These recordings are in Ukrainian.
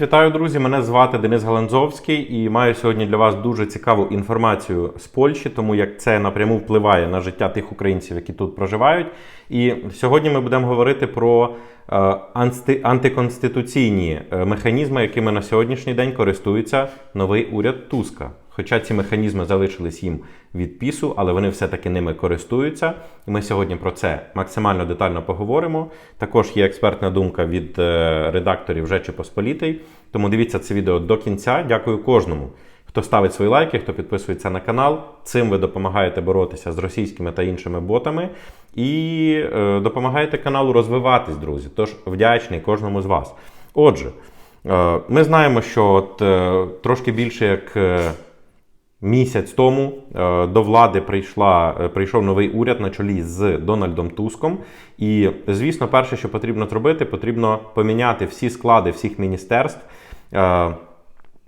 Вітаю, друзі! Мене звати Денис Галанзовський і маю сьогодні для вас дуже цікаву інформацію з Польщі, тому як це напряму впливає на життя тих українців, які тут проживають. І сьогодні ми будемо говорити про антиконституційні е, механізми, якими на сьогоднішній день користується новий уряд Туска. Хоча ці механізми залишились їм від пісу, але вони все-таки ними користуються. І ми сьогодні про це максимально детально поговоримо. Також є експертна думка від е, редакторів Жечі Посполітий. Тому дивіться це відео до кінця. Дякую кожному, хто ставить свої лайки, хто підписується на канал. Цим ви допомагаєте боротися з російськими та іншими ботами і е, допомагаєте каналу розвиватись, друзі. Тож вдячний кожному з вас. Отже, е, ми знаємо, що от, е, трошки більше як. Місяць тому до влади прийшла, прийшов новий уряд на чолі з Дональдом Туском. І, звісно, перше, що потрібно зробити, потрібно поміняти всі склади всіх міністерств.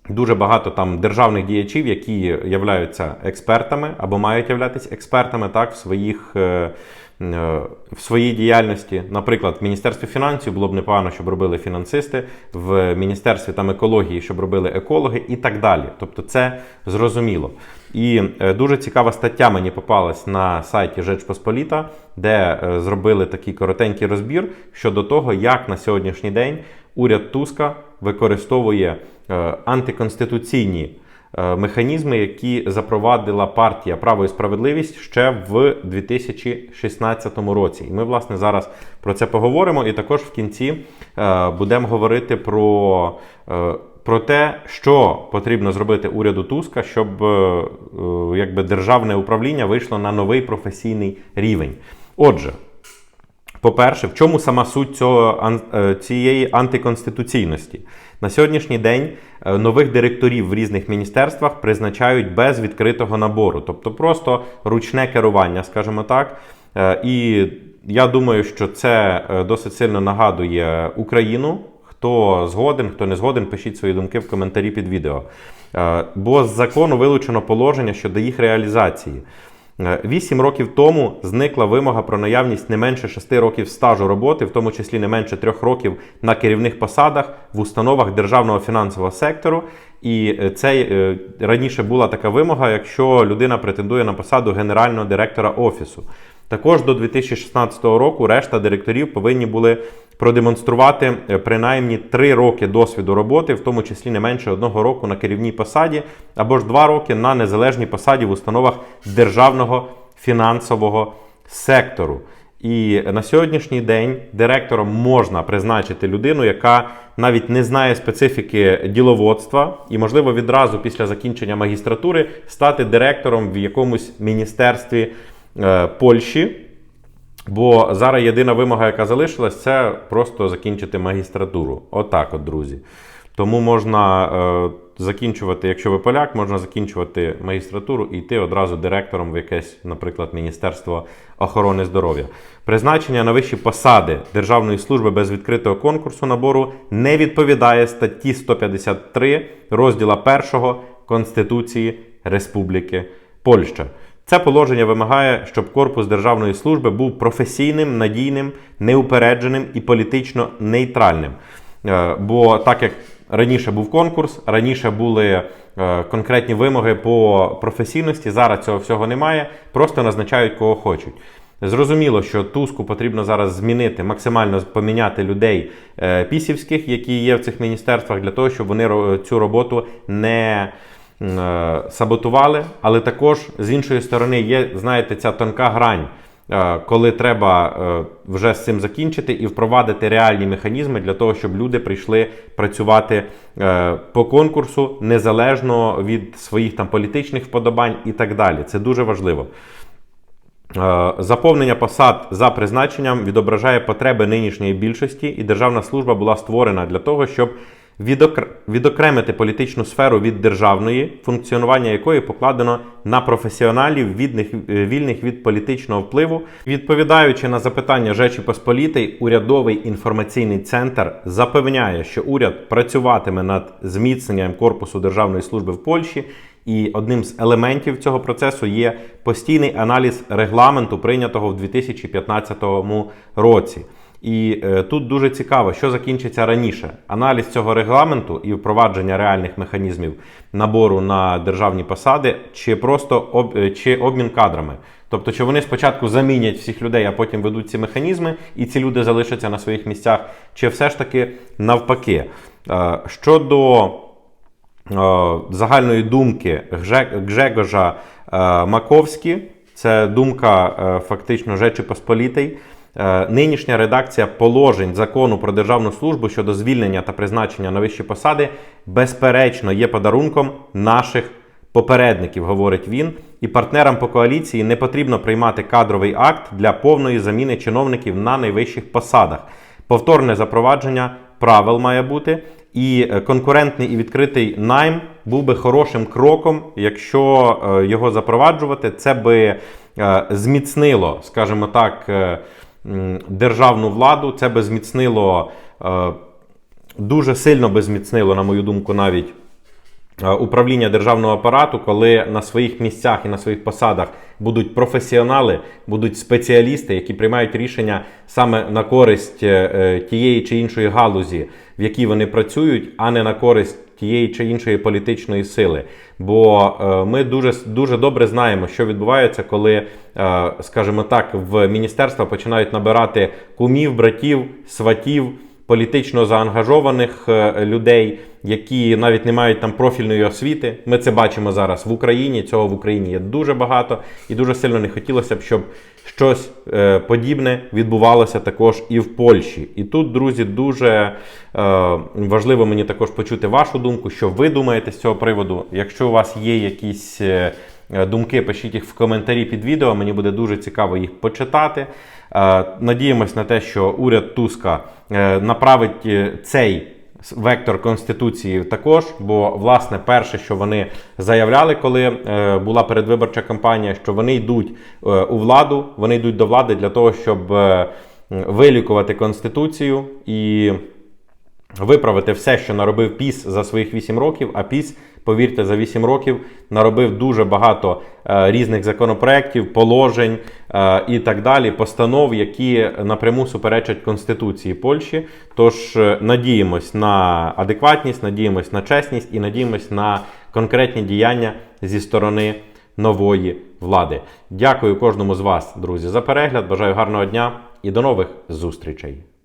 Дуже багато там державних діячів, які являються експертами або мають являтися експертами так, в, своїх, е, е, в своїй діяльності. Наприклад, в Міністерстві фінансів було б непогано, щоб робили фінансисти, в Міністерстві там, екології, щоб робили екологи і так далі. Тобто це зрозуміло. І е, дуже цікава стаття мені попалась на сайті Жечпосполіта, де зробили такий коротенький розбір щодо того, як на сьогоднішній день уряд Туска використовує антиконституційні е, механізми, які запровадила партія Право і справедливість ще в 2016 році. І ми, власне, зараз про це поговоримо. І також в кінці е, будемо говорити про. е, Про те, що потрібно зробити уряду Туска, щоб е, е, якби державне управління вийшло на новий професійний рівень. Отже, по-перше, в чому сама суть цього, е, цієї антиконституційності? На сьогоднішній день е, нових директорів в різних міністерствах призначають без відкритого набору, тобто просто ручне керування, скажімо так. Е, І я думаю, що це досить сильно нагадує Україну. Хто згоден, хто не згоден, пишіть свої думки в коментарі під відео. Бо з закону вилучено положення щодо їх реалізації. Е, Вісім років тому зникла вимога про наявність не менше шести років стажу роботи, в тому числі не менше трьох років на керівних посадах в установах державного фінансового сектору. І е, це е, раніше була така вимога, якщо людина претендує на посаду генерального директора офісу. Також до 2016 року решта директорів повинні були продемонструвати е, принаймні 3 роки досвіду роботи, в тому числі не менше одного року на керівній посаді, або ж 2 роки на незалежній посаді в установах державного фінансового сектору. І на сьогоднішній день директором можна призначити людину, яка навіть не знає специфіки діловодства, і, можливо, відразу після закінчення магістратури стати директором в якомусь міністерстві Польщі. Бо зараз єдина вимога, яка залишилась, це просто закінчити магістратуру. Отак, от, друзі. Тому можна е, закінчувати, якщо ви поляк, можна закінчувати магістратуру і йти одразу директором в якесь, наприклад, Міністерство охорони здоров'я. Призначення на вищі посади Державної служби без відкритого конкурсу набору не відповідає статті 153 розділа 1 Конституції Республіки Польща. Це положення вимагає, щоб корпус державної служби був професійним, надійним, неупередженим і політично нейтральним. Е, Бо так як раніше був конкурс, раніше були е, конкретні вимоги по професійності, зараз цього всього немає, просто назначають кого хочуть. Зрозуміло, що Туску потрібно зараз змінити, максимально поміняти людей е, пісівських, які є в цих міністерствах, для того, щоб вони цю роботу не саботували. Але також з іншої сторони є, знаєте, ця тонка грань, е, коли треба е, вже з цим закінчити і впровадити реальні механізми для того, щоб люди прийшли працювати е, по конкурсу незалежно від своїх там політичних вподобань і так далі. Це дуже важливо. Е, Заповнення посад за призначенням відображає потреби нинішньої більшості, і державна служба була створена для того, щоб відокремити політичну сферу від державної, функціонування якої покладено на професіоналів, відних, е, вільних від політичного впливу. Відповідаючи на запитання Жечі Посполітий, урядовий інформаційний центр запевняє, що уряд працюватиме над зміцненням корпусу державної служби в Польщі. І одним з елементів цього процесу є постійний аналіз регламенту, прийнятого в 2015 році. І е, тут дуже цікаво, що закінчиться раніше: аналіз цього регламенту і впровадження реальних механізмів набору на державні посади, чи просто об, е, чи обмін кадрами. Тобто, чи вони спочатку замінять всіх людей, а потім ведуть ці механізми, і ці люди залишаться на своїх місцях, чи все ж таки навпаки. Е, Щодо загальної думки Гже- Гжегожа Маковські, це думка фактично Жечі Посполітей. Е, Нинішня редакція положень закону про державну службу щодо звільнення та призначення на вищі посади безперечно є подарунком наших попередників, говорить він. І партнерам по коаліції не потрібно приймати кадровий акт для повної заміни чиновників на найвищих посадах. Повторне запровадження правил має бути. І е, конкурентний і відкритий найм був би хорошим кроком, якщо е, його запроваджувати, це би зміцнило, скажімо так, державну владу, це би зміцнило е, дуже сильно би зміцнило, на мою думку, навіть управління державного апарату, коли на своїх місцях і на своїх посадах будуть професіонали, будуть спеціалісти, які приймають рішення саме на користь е, е, тієї чи іншої галузі, в якій вони працюють, а не на користь тієї чи іншої політичної сили. Бо е, ми дуже, дуже добре знаємо, що відбувається, коли, е, скажімо так, в міністерства починають набирати кумів, братів, сватів політично заангажованих е, людей, які навіть не мають там профільної освіти. Ми це бачимо зараз в Україні. Цього в Україні є дуже багато, і дуже сильно не хотілося б, щоб щось е, подібне відбувалося також і в Польщі. І тут, друзі, дуже е, важливо мені також почути вашу думку, що ви думаєте з цього приводу. Якщо у вас є якісь. Думки пишіть їх в коментарі під відео. Мені буде дуже цікаво їх почитати. Е, Надіємось на те, що уряд Туска е, направить е, цей вектор конституції також. Бо, власне, перше, що вони заявляли, коли була передвиборча кампанія, що вони йдуть у владу, вони йдуть до влади для того, щоб вилікувати конституцію і виправити все, що наробив Піс за своїх 8 років. А Піс, повірте, за 8 років наробив дуже багато е, різних законопроєктів, положень е, і так далі, постанов, які напряму суперечать Конституції Польщі. Тож е, надіємось на адекватність, надіємось на чесність і надіємось на конкретні діяння зі сторони нової влади. Дякую кожному з вас, друзі, за перегляд. Бажаю гарного дня і до нових зустрічей.